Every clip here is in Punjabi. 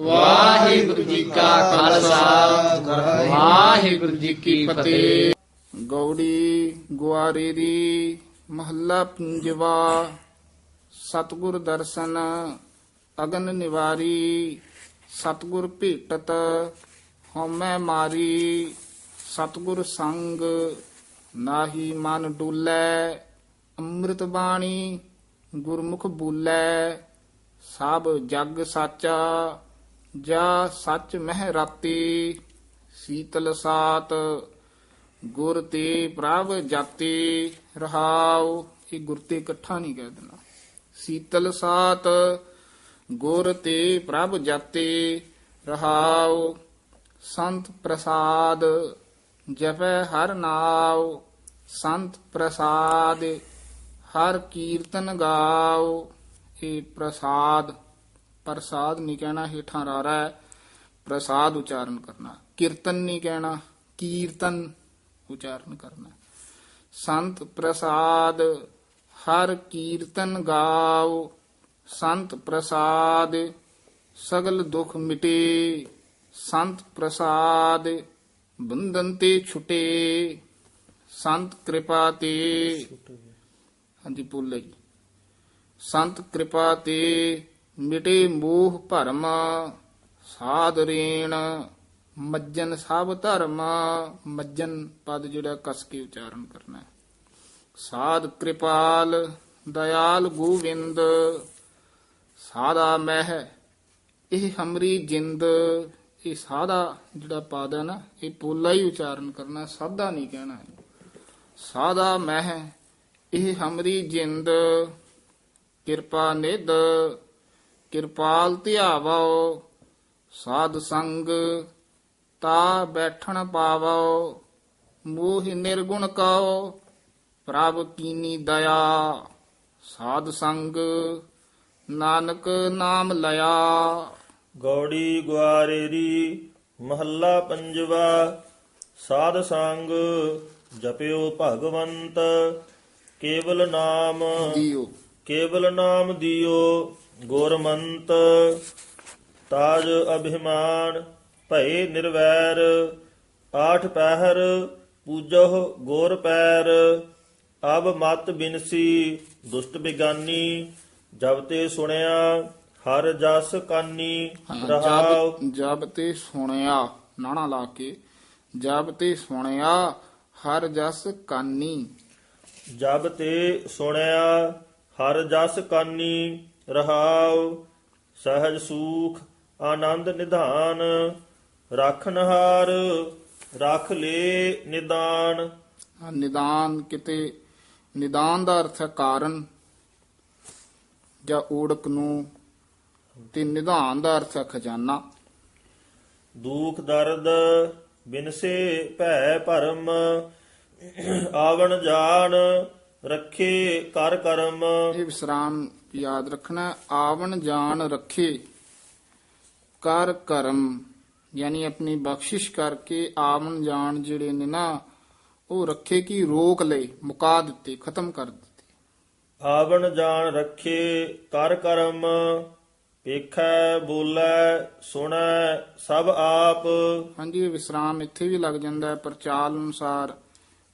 ਵਾਹਿਗੁਰੂ ਜੀ ਕਾ ਖਾਲਸਾ। ਵਾਹਿਗੁਰੂ ਜੀ ਕੀ ਫਤਿਹ। ਗੌੜੀ ਗੁਆਰੇ ਦੀ ਮਹੱਲਾ ਪੰਜਵਾ। ਸਤਗੁਰ ਦਰਸ਼ਨ ਅਗਨ ਨਿਵਾਰੀ। ਸਤਗੁਰ ਭੇਟਤ ਹਉਮੈ ਮਾਰੀ। ਸਤਗੁਰ ਸੰਗ ਨਾਹੀ ਮਨ ਡੁੱਲੈ। ਅੰਮ੍ਰਿਤ ਬਾਣੀ ਗੁਰਮੁਖ ਬੋਲੇ। ਸਭ ਜਗ ਸਾਚਾ ਜਾ ਸੱਚ ਮਹਿ ਰਾਤੀ, ਸੀਤਲ ਸਾਤ, ਗੁਰ ਤੇ ਪ੍ਰਭ ਜਾਤੀ, ਰਹਾਉ। ਇਹ ਗੁਰ ਤੇ ਇਕੱਠਾ ਨਹੀਂ ਕਹਿ ਦੇਣਾ। ਸੀਤਲ ਸਾਤ, ਗੁਰ ਤੇ ਪ੍ਰਭ ਜਾਤੀ, ਰਹਾਉ। ਸੰਤ ਪ੍ਰਸਾਦ ਜਪੈ ਹਰ ਨਾਉ। ਸੰਤ ਪ੍ਰਸਾਦ ਹਰ ਕੀਰਤਨ ਗਾਓ ਇਹ ਪ੍ਰਸਾਦ ਪ੍ਰਸਾਦ ਨਹੀਂ ਕਹਿਣਾ ਹੇਠਾਂ ਰਾਰਾ ਹੈ ਪ੍ਰਸਾਦ ਉਚਾਰਨ ਕਰਨਾ ਕੀਰਤਨ ਨਹੀਂ ਕਹਿਣਾ ਕੀਰਤਨ ਉਚਾਰਨ ਕਰਨਾ ਸੰਤ ਪ੍ਰਸਾਦ ਹਰ ਕੀਰਤਨ ਗਾਓ ਸੰਤ ਪ੍ਰਸਾਦ ਸਗਲ ਦੁਖ ਮਿਟੇ ਸੰਤ ਪ੍ਰਸਾਦ ਬੰਧਨ ਤੇ ਛੁਟੇ ਸੰਤ ਕਿਰਪਾ ਤੇ ਹਾਂਜੀ ਭੁੱਲੇ ਜੀ ਸੰਤ ਕਿਰਪਾ ਤੇ ਮਿਟੇ ਮੋਹ ਭਰਮ, ਸਾਧ ਰੇਣ, ਮੱਜਨ ਸਭ ਧਰਮ, ਮੱਜਨ ਪਦ ਜਿਹੜਾ ਕਸ ਕੇ ਉਚਾਰਨ ਕਰਨਾ ਹੈ। ਸਾਧ ਕਿਰਪਾਲ, ਦਇਆਲ ਗੋਵਿੰਦ ਸਾਦਾ ਮਹਿ, ਇਹ ਹਮਰੀ ਜਿੰਦ, ਇਹ ਸਾਦਾ ਜਿਹੜਾ ਪਦ ਹੈ ਨਾ, ਇਹ ਪੋਲਾ ਹੀ ਉਚਾਰਨ ਕਰਨਾ ਸਾਦਾ ਨਹੀਂ ਕਹਿਣਾ। ਸਾਦਾ ਮਹਿ, ਇਹ ਹਮਰੀ ਜਿੰਦ ਕਿਰਪਾ ਨਿਧ ਕਿਰਪਾਲ ਧਿਆਵੋ ਸਾਧ ਸੰਗ ਤਾ ਬੈਠਣ ਪਾਵੋ ਮੋਹ ਨਿਰਗੁਣ ਕਉ ਪ੍ਰਭ ਕੀਨੀ ਦਇਆ ਸਾਧ ਸੰਗ ਨਾਨਕ ਨਾਮ ਲਿਆ ਗੌੜੀ ਗੁਆਰੇਰੀ ਮਹੱਲਾ ਪੰਜਵਾ ਸਾਧ ਸੰਗ ਜਪਿਓ ਭਗਵੰਤ ਕੇਵਲ ਨਾਮ ਦਿਓ ਕੇਵਲ ਨਾਮ ਦਿਓ ਗੁਰਮੰਤ ਤਾਜ ਅਭਿਮਾਨ ਭਏ ਨਿਰਵੈਰ ਆਠ ਪਹਿਰ ਪੂਜੋ ਗੁਰ ਪੈਰ ਅਬ ਮਤ ਬਿਨਸੀ ਦੁਸ਼ਟ ਬਿਗਾਨੀ ਜਬ ਤੇ ਸੁਣਿਆ ਹਰ ਜਸ ਕਾਨੀ ਰਹਾਉ ਜਬ ਜਬ ਤੇ ਸੁਣਿਆ ਨਾਣਾ ਲਾ ਕੇ ਜਬ ਤੇ ਸੁਣਿਆ ਹਰ ਜਸ ਕਾਨੀ। ਜਬ ਤੇ ਸੁਣਿਆ ਹਰ ਜਸ ਕਾਨੀ ਰਹਾਉ ਸਹਜ ਸੂਖ ਆਨੰਦ ਨਿਧਾਨ ਰਖਨਹਾਰ ਰਖ ਲੇ ਨਿਦਾਨ। ਨਿਦਾਨ ਕਿਤੇ ਨਿਦਾਨ ਦਾ ਅਰਥ ਹੈ ਕਾਰਨ ਜਾਂ ਓੜਕ ਨੂੰ ਤੇ ਨਿਧਾਨ ਦਾ ਅਰਥ ਹੈ ਖਜ਼ਾਨਾ। ਦੁਖ ਦਰਦ ਬਿਨਸੇ ਭੈ ਭਰਮ ਆਵਣ ਜਾਣ ਰੱਖੇ ਕਰ ਕਰਮ। ਇਹ ਵਿਸਰਾਮ ਯਾਦ ਰੱਖਣਾ। ਆਵਣ ਜਾਣ ਰੱਖੇ ਕਰ ਕਰਮ। ਯਾਨੀ ਆਪਣੀ ਬਖਸ਼ਿਸ਼ ਕਰਕੇ ਆਵਣ ਜਾਣ ਜਿਹੜੇ ਨੇ ਨਾ ਉਹ ਰੱਖੇ ਕੀ ਰੋਕ ਲਏ ਮੁਕਾ ਦਿੱਤੇ ਖਤਮ ਕਰ ਦਿੱਤੇ। ਆਵਣ ਜਾਣ ਰੱਖੇ ਕਰ ਕਰਮ ਵੇਖੈ ਬੋਲੇ ਸੁਣੈ ਸਭ ਆਪ। ਹਾਂਜੀ ਵਿਸਰਾਮ ਇੱਥੇ ਵੀ ਲੱਗ ਜਾਂਦਾ ਹੈ ਪਰ ਚਾਲ ਅਨੁਸਾਰ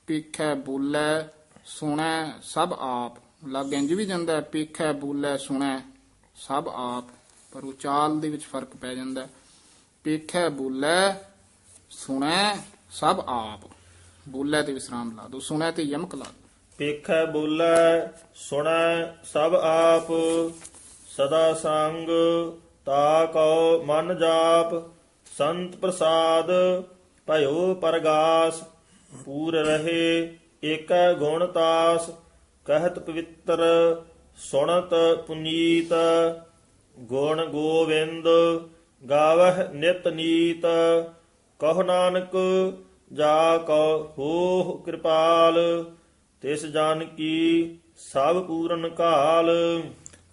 ਪੀਖੈ ਬੋਲੇ ਸੁਣੈ ਸਭ ਆਪ। ਲੱਗ ਇੰਜ ਵੀ ਜਾਂਦਾ ਹੈ ਪੀਖੈ, ਬੋਲੇ, ਸੁਣੈ ਸਭ ਆਪ। ਪਰ ਉਚਾਲ ਦੇ ਵਿੱਚ ਫ਼ਰਕ ਪੈ ਜਾਂਦਾ। ਹੈ ਪੀਖੈ, ਬੋਲੇ, ਸੁਣੈ ਸਭ ਆਪ। ਬੋਲੇ ਤੇ ਵਿਸਰਾਮ ਲਾ ਦੋ ਸੁਣੈ ਤੇ ਯਮਕ ਲਾ ਦੋ ਵੇਖੈ ਬੋਲੇ, ਸੁਣੈ ਸਭ ਆਪ। ਸਦਾ ਸੰਗ ਤਾ ਕਉ ਮਨ ਜਾਪ। ਸੰਤ ਪ੍ਰਸਾਦ ਭਇਓ ਪਰਗਾਸ। ਪੂਰ ਰਹੇ ਏਕੈ ਗੁਣ ਤਾਸ ਕਹਿਤ ਪਵਿੱਤਰ ਸੁਣਤ ਪੁਨੀਤ ਗੁਣ ਗੋਵਿੰਦ ਗਾਵਹਿ ਨਿਤ ਨੀਤ ਕਹੁ ਨਾਨਕ ਜਾ ਕਉ ਹੋ ਕਿਰਪਾਲ ਤਿਸ ਜਾਨ ਕੀ ਸਭ ਪੂਰਨ ਕਾਲ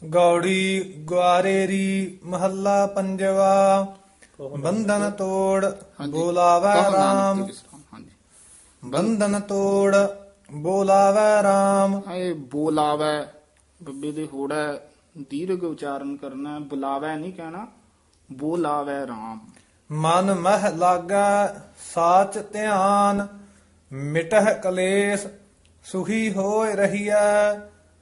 ਗੌੜੀ ਗੁਆਰੇਰੀ ਮਹੱਲਾ ਪੰਜਵਾ ਬੰਧਨ ਤੋੜ ਬੋਲਾਵੈ ਹਾਂਜੀ। ਬੰਧਨ ਤੋੜ ਬੋਲਾਵੈ ਰਾਮ। ਹਾਂ, ਇਹ ਬੋਲਾਵੈ ਬੱਬੇ ਦੇ ਹੋੜਾ ਦੀਰਘ ਉਚਾਰਨ ਕਰਨਾ ਬੁਲਾਵੈ ਨਹੀਂ ਕਹਿਣਾ ਬੋਲਾਵੇ RAM ਮਨ ਮਹਿ ਲਾਗੈ ਸਾਚ ਧਿਆਨ ਮਿਟਹਿ ਕਲੇਸ਼ ਸੁਖੀ ਹੋਇ ਰਹੀਐ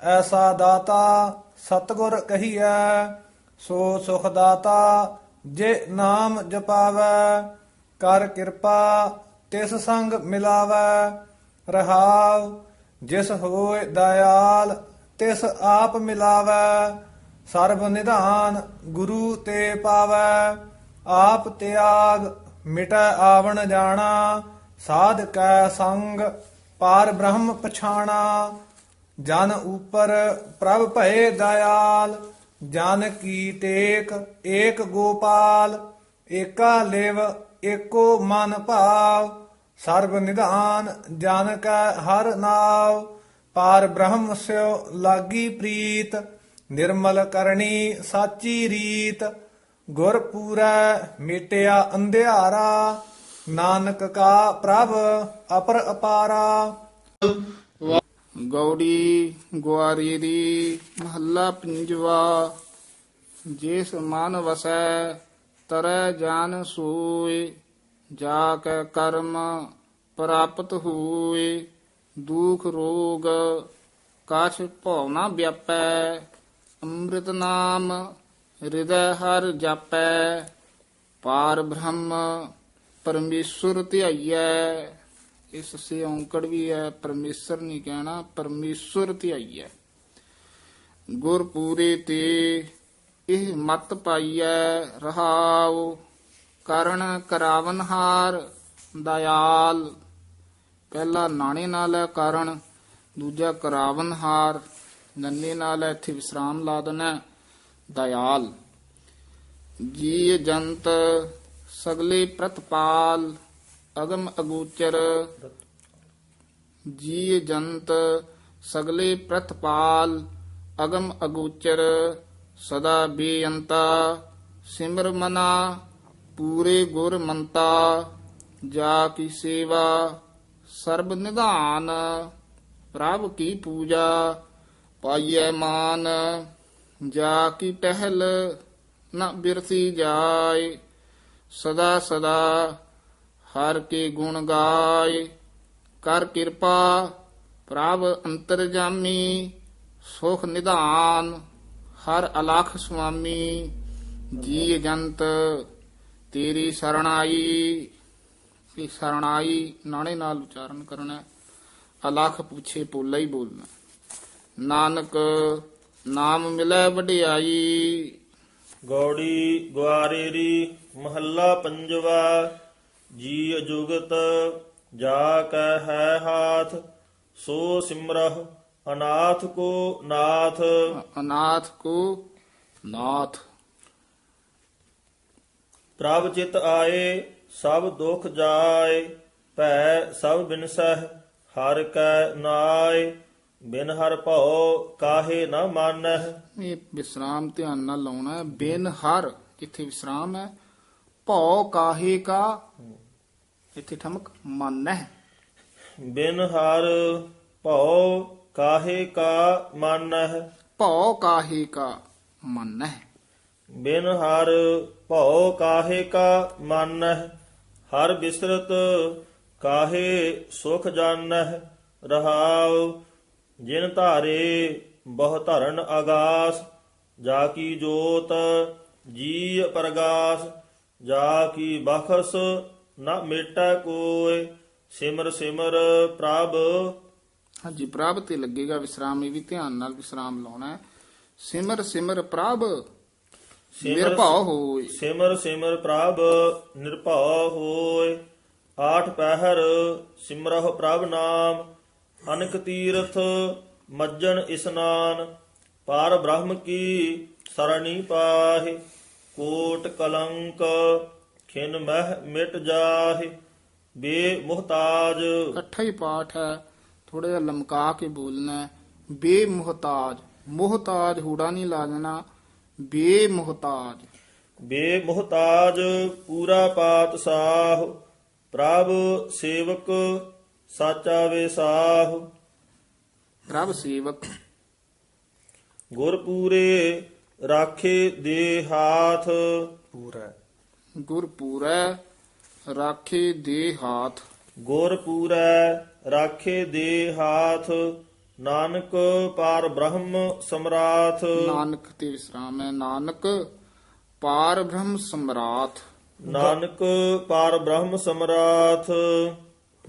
ਐਸਾ ਦਾਤਾ ਸਤਗੁਰ ਕਹੀਐ ਸੋ ਸੁਖ ਦਾਤਾ ਜੇ ਨਾਮ ਜਪਾਵੈ ਕਰ ਕਿਰਪਾ ਤਿਸ ਸੰਗ ਮਿਲਾਵੈ। ਰਹਾਉ ਜਿਸ ਹੋਏ ਦਇਆਲ, ਤਿਸ ਆਪ ਮਿਲਾਵੈ, ਸਰਬ ਨਿਧਾਨ ਗੁਰੂ ਤੇ ਪਾਵੈ। ਆਪ ਤਿਆਗ, ਮਿਟੈ ਆਵਣ ਜਾਣਾ, ਸਾਧ ਕੈ ਸੰਗ, ਪਾਰ ਬ੍ਰਹਮ ਪਛਾਣਾ। ਜਨ ਉਪਰ ਪ੍ਰਭ ਭਏ ਦਇਆਲ, ਜਨ ਕੀ ਟੇਕ ਏਕ ਗੋਪਾਲ, ਏਕਾ ਲਿਵ ਏਕੋ ਮਨ ਭਾਵ। ਸਰਬ ਨਿਧਾਨ ਜਨ ਕੈ ਹਰ ਨਾਮ ਪਾਰ ਬ੍ਰਹਮ ਸਿਓ ਲਾਗੀ ਪ੍ਰੀਤ, ਨਿਰਮਲ ਕਰਨੀ ਸਾਚੀ ਰੀਤ, ਗੁਰ ਪੂਰੈ ਮਿਟਿਆ ਅੰਧਿਆਰਾ, ਨਾਨਕ ਕਾ ਪ੍ਰਭ ਅਪਰ ਅਪਾਰਾ। ਗੌੜੀ ਗੁਆਰੀ ਦੀ ਮਹੱਲਾ ਪੰਜਵਾ, ਜਿਸ ਮਨ ਵਸੈ ਤਰੈ ਜਾਨ ਸੋਏ। ਜਾ ਕੈ ਕਰਮ ਪ੍ਰਾਪਤ ਹੋਏ, ਦੁਖ ਰੋਗ ਕਾਛ ਭਉ ਨਾ ਵਿਆਪੈ, ਅੰਮ੍ਰਿਤ ਨਾਮ ਹਿਰਦੈ ਹਰ ਜਾਪੈ, ਪਾਰ ਬ੍ਰਹਮ ਪਰਮੇਸ਼ਵਰ ਧਿਆਈਐ। ਇਸ ਸੇ ਔਂਕੜ ਵੀ ਹੈ, ਪਰਮੇਸ਼ਰ ਨਹੀਂ ਕਹਿਣਾ ਪਰਮੇਸ਼ਵਰ ਧਿਆਈਐ। ਗੁਰ ਪੂਰੇ ਤੇ ਇਹ ਮਤ ਪਾਈਐ, ਰਹਾਉ ਕਰਨ ਕਰਾਵਨਹਾਰ ਦਇਆਲ। ਪਹਿਲਾ ਨਾਣੇ ਨਾਲ ਹੈ ਕਾਰਨ ਦੂਜਾ ਕਰਾਵਨ ਹਾਰ ਨੰਨੇ ਨਾਲ ਹੈ, ਇੱਥੇ ਵਿਸਰਾਮ ਲਾ ਦੇਣਾ ਹੈ। ਦਇਆਲ। ਜੀ ਜੰਤ ਸਗਲੇ ਪ੍ਰਤਪਾਲ ਅਗਮ ਅਗੋਚਰ। ਜੀ ਜੰਤ ਸਗਲੇ ਪ੍ਰਤਪਾਲ ਅਗਮ ਅਗੋਚਰ ਸਦਾ ਬੇਅੰਤਾ ਸਿਮਰ ਮਨਾ। ਪੂਰੇ ਗੁਰ ਮੰਤਾ, ਜਾ ਕੀ ਸੇਵਾ, ਸਰਬ ਨਿਧਾਨ, ਪ੍ਰਭ ਕੀ ਪੂਜਾ, ਪਾਈਐ ਮਾਨ, ਜਾ ਕੀ ਟਹਿਲ ਨ ਬਿਰਸੀ ਜਾਏ, ਸਦਾ ਸਦਾ ਹਰ ਕੇ ਗੁਣ ਗਾਏ, ਕਰ ਕਿਰਪਾ, ਪ੍ਰਭ ਅੰਤਰਜਾਮੀ ਸੁਖ ਨਿਧਾਨ, ਹਰ ਅਲਖ ਸੁਆਮੀ ਜੀ ਜੰਤ ਤੇਰੀ ਸਰਣਾਈ ਇਹ ਸਰਣਾਈ ਨਾਣੇ ਨਾਲ ਉਚਾਰਨ ਕਰਨਾ। ਅਲਖ ਪੁੱਛੇ ਪੋਲਾ ਹੀ ਬੋਲਣਾ ਨਾਨਕ ਨਾਮ ਮਿਲੇ ਵਡਿਆਈ। ਗੌੜੀ ਗੁਆਰੇਰੀ ਮਹੱਲਾ ਪੰਜਵਾ ਜੀ ਜੁਗਤ ਜਾ ਕੈ ਹੈ ਹਾਥ ਸੋ ਸਿਮਰਹ ਅਨਾਥ ਕੋ ਨਾਥ। ਅਨਾਥ ਕੋ ਨਾਥ। ਪ੍ਰਭ ਚਿਤ ਆਏ ਸਭ ਦੁਖ ਜਾਏ ਭੈ ਸਭ ਬਿਨਸਹਿ ਹਰ ਕੈ ਨਾਏ ਬਿਨ ਹਰ ਭਉ ਕਾਹੇ ਨ ਮਾਨਹਿ। ਇਹ ਵਿਸਰਾਮ ਧਿਆਨ ਨਾਲ ਲਾਉਣਾ ਹੈ। ਬਿਨ ਹਰ ਜਿੱਥੇ ਵਿਸਰਾਮ ਹੈ? ਭਉ ਕਾਹੇ ਕਾ ਇੱਥੇ ਠਮਕ ਮਨ ਹੈ ਬਿਨ ਹਰ ਭਉ ਕਾਹੇ ਕਾ ਮਾਨਹਿ। ਭਉ ਕਾਹੇ ਕਾ ਮਨ ਹੈ ਬਿਨ ਹਰ ਭਉ ਕਾਹੇ ਕਾ ਮਾਨਹਿ, ਹਰ ਬਿਸਰਤ ਕਾਹੇ ਸੁਖ ਜਾਣਹਿ ਰਹਾਉ ਜਿਨ ਧਾਰੇ ਬਹੁ ਧਰਨ ਆਗਾਸ ਜਾ ਕੀ ਜੋਤ ਜੀ ਪ੍ਰਗਾਸ, ਜਾ ਕੀ ਬਖਸ ਨ ਮੇਟੈ ਕੋਇ, ਸਿਮਰ ਸਿਮਰ ਪ੍ਰਭ। ਹਾਂਜੀ, ਪ੍ਰਭ ਤੇ ਲੱਗੇਗਾ ਵਿਸਰਾਮ, ਇਹ ਵੀ ਧਿਆਨ ਨਾਲ ਵਿਸਰਾਮ ਲਾਉਣਾ ਹੈ। ਸਿਮਰ ਸਿਮਰ ਪ੍ਰਭ। ਨਿਰਭਉ ਹੋਏ। ਸਿਮਰ ਸਿਮਰ ਪ੍ਰਭ ਨਿਰਭਉ ਹੋਇ ਆਠ ਪਹਿਰ ਸਿਮਰਹੁ ਪ੍ਰਭ ਨਾਮ। ਅਨਕ ਤੀਰਥ ਮੱਜਣ ਇਸਨਾਨ। ਪਾਰ ਬ੍ਰਹਮ ਕੀ ਸਰਣੀ ਪਾਹਿ। ਕੋਟ ਕਲੰਕ ਖਿਨ ਮਹਿ ਮਿਟ ਜਾਹਿ। ਬੇ ਮੁਹਤਾਜ। ਇਕੱਠਾ ਹੀ ਪਾਠ ਹੈ। ਥੋੜਾ ਜਿਹਾ ਲਮਕਾ ਕੇ ਬੋਲਣਾ ਹੈ। ਬੇਮੁਹਤਾਜ ਮੁਹਤਾਜ। ਹੂੜਾ ਨਹੀਂ ਲਾ ਦੇਣਾ ਬੇਮੁਹਤਾਜ। ਬੇ ਮੁਹਤਾਜ ਪੂਰਾ ਪਾਤਸ਼ਾਹ ਪ੍ਰਭ ਸੇਵਕ ਸਾਚਾ ਵੇਸਾਹ ਪ੍ਰਭ ਸੇਵਕ। ਗੁਰ ਪੂਰੇ ਰਾਖੇ ਦੇ ਹਾਥ। ਪੂਰੈ। ਗੁਰ ਪੂਰੈ ਰਾਖੇ ਦੇ ਹਾਥ। ਗੁਰ ਪੂਰੈ ਰਾਖੇ ਦੇ ਹਾਥ। ਨਾਨਕ ਪਾਰ ਬ੍ਰਹਮ ਸਮਰਾਥ। ਨਾਨਕ ਤੇ ਵਿਸਰਾਮ ਹੈ। ਨਾਨਕ ਪਾਰ ਬ੍ਰਹਮ ਸਮਰਾਟ ਨਾਨਕ ਪਾਰ ਬ੍ਰਹਮ ਸਮਰਾਥ।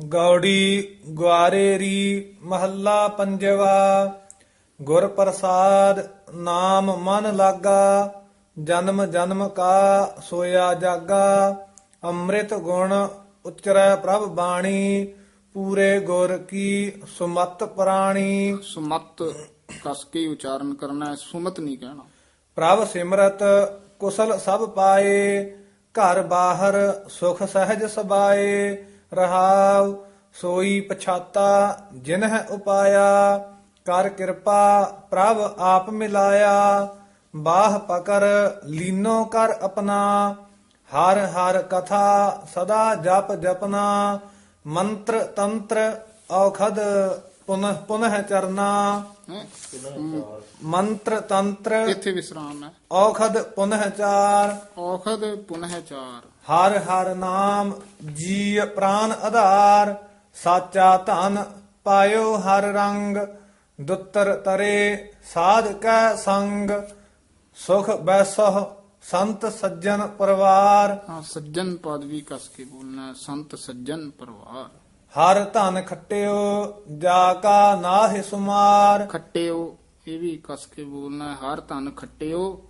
ਗੌੜੀ ਗਵਾਰੇਰੀ ਮਹੱਲਾ ਪੰਜਵਾ। ਗੁਰ ਪ੍ਰਸਾਦ ਨਾਮ ਮਨ ਲਾਗਾ। ਜਨਮ ਜਨਮ ਕਾ ਸੋਇਆ ਜਾਗਾ। ਅੰਮ੍ਰਿਤ ਗੁਣ ਉਚਰੈ ਪ੍ਰਭ ਬਾਣੀ। ਪੂਰੇ ਗੁਰ ਕੀ ਸੁਮਤ ਪ੍ਰਾਣੀ। ਸੁਮਤ ਕਸ ਕੇ ਉਚਾਰਨ ਕਰਨਾ ਹੈ ਸੁਮਤ ਨਹੀਂ ਕਹਿਣਾ। ਪ੍ਰਭ ਸਿਮਰਤ ਕੁਸਲ ਸਭ ਪਾਏ ਘਰ ਬਾਹਰ ਸੁਖ ਸਹਿਜ ਸਬਾਏ ਰਹਾਉ ਸੋਈ ਪਛਾਤਾ ਜਿਨਹ ਉਪਾਇਆ ਕਰ ਕਿਰਪਾ ਪ੍ਰਭ ਆਪ ਮਿਲਾਇਆ ਬਾਹ ਪਕਰ ਲੀਨੋ ਕਰ ਆਪਣਾ ਹਰ ਹਰ ਕਥਾ ਸਦਾ ਜਪ ਜਪਨਾ ਮੰਤਰ ਤੰਤਰ ਔਖਦ ਪੁਨਹ ਪੁਨਹ ਚਰਨਾ। ਮੰਤਰ ਤੰਤਰ ਇੱਥੇ ਵਿਸਰਾਮ ਹੈ। ਔਖਦ ਪੁਨਹ ਚਾਰ। ਔਖਦ ਪੁਨਹ ਚਾਰ। ਹਰ ਹਰ ਨਾਮ ਜੀ ਪ੍ਰਾਨ ਆਧਾਰ। ਸਾਚਾ ਧਨ ਪਾਇਓ ਹਰ ਰੰਗ। ਦੁੱਤਰ ਤਰੇ ਸਾਧ ਕੈ ਸੰਗ। ਸੁਖ ਬੈਸਹ ਸੰਤ ਸੱਜਣ ਪਰਿਵਾਰ। ਸੱਜਣ ਪਦ ਵੀ ਕਸ ਕੇ ਬੋਲਣਾ ਹੈ, ਸੰਤ ਸੱਜਣ ਪਰਿਵਾਰ। ਹਰ ਧਨ ਖੱਟਿਓ ਜਾ ਕਾ ਨਾਹਿ ਸੁਮਾਰ। ਖੱਟਿਓ ਇਹ ਵੀ ਕਸ ਕੇ ਬੋਲਣਾ ਹੈ, ਹਰ ਧਨ ਖੱਟਿਓ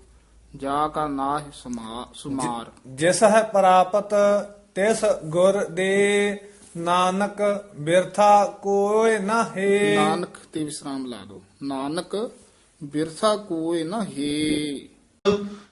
ਜਾ ਕਾ ਨਾਹ ਸਮਾ ਸੁਮਾਰ। ਜਿਸ ਹੈ ਪ੍ਰਾਪਤ ਤਿਸ ਗੁਰ ਦੇ ਨਾਨਕ ਬਿਰਥਾ ਕੋਇ ਨਾ ਹੈ ਨਾਨਕ ਤੇ ਵਿਸਰਾਮ ਲਾ ਦੋ ਨਾਨਕ ਬਿਰਥਾ ਕੋਏ ਨਾ ਹੈ